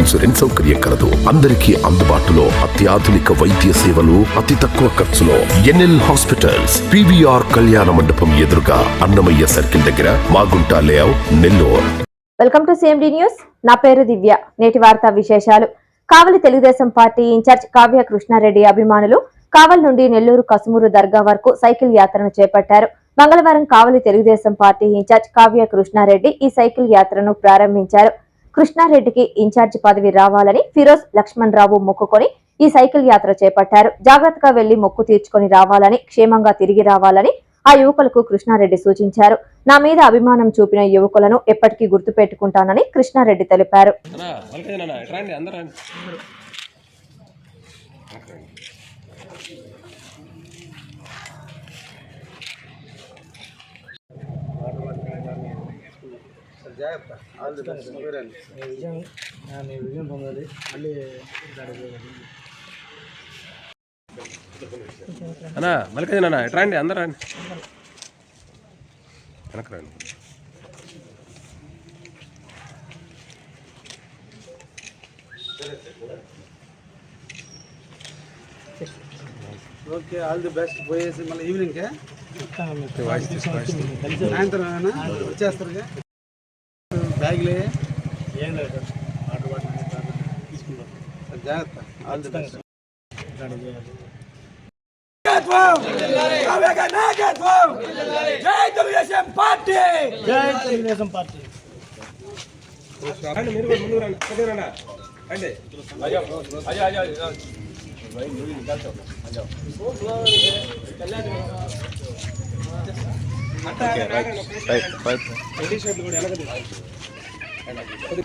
Insurance సౌకర్యం కలదు. అందరికీ అందుబాటులో అత్యాధునిక వైద్య సేవలు అతి తక్కువ ఖర్చులో ఎన్ఎల్ హాస్పిటల్స్ పివిఆర్ కళ్యాణ మండపం ఎదురుగా అన్నమయ్య సర్కిల్ దగ్గర Magunta layout Nellore. Welcome to CMD news నా పేరు దివ్య. నేటి వార్తా విశేషాలు. కావలి తెలుగుదేశం పార్టీ ఇన్ఛార్జ్ కావ్య కృష్ణారెడ్డి అభిమానులు కావలి నుండి నెల్లూరు కసుమూరు దర్గా వరకు సైకిల్ యాత్రను చేపట్టారు. మంగళవారం కావలి తెలుగుదేశం పార్టీ ఇన్ఛార్జ్ కావ్య కృష్ణారెడ్డి ఈ సైకిల్ యాత్రను ప్రారంభించారు. కృష్ణారెడ్డికి ఇన్ఛార్జ్ పదవి రావాలని ఫిరోజ్ లక్ష్మణ్ రావు మొక్కుకొని ఈ సైకిల్ యాత్ర చేపట్టారు. జాగ్రత్తగా వెళ్ళి మొక్కు తీర్చుకొని రావాలని క్షేమంగా తిరిగి రావాలని ఆ యువకులకు కృష్ణారెడ్డి సూచించారు. నా మీద అభిమానం చూపిన యువకులను ఎప్పటికీ గుర్తుపెట్టుకుంటానని కృష్ణారెడ్డి తెలిపారు. అన్నా విజయం విజయం పొందాలి మళ్ళీ మల్లికార్జున అన్న ఎట్రా రండి అందరూ రండి. వెనక్కి రండి. Okay all the best. పోయేసి మళ్ళీ తీసుకో. సాయంత్రం వచ్చేస్తారు బ్యాగ్లే. ఏం లేదు జాగ్రత్త. ఆల్ ది బెస్ట్ జై తెలుగుదేశం పార్టీ. రండి మీరు కూడా ముందుకు రండి. కొద్దిగా రండి. రెడ్డి షర్ట్లు కూడా వెనక ಹೇಳಿ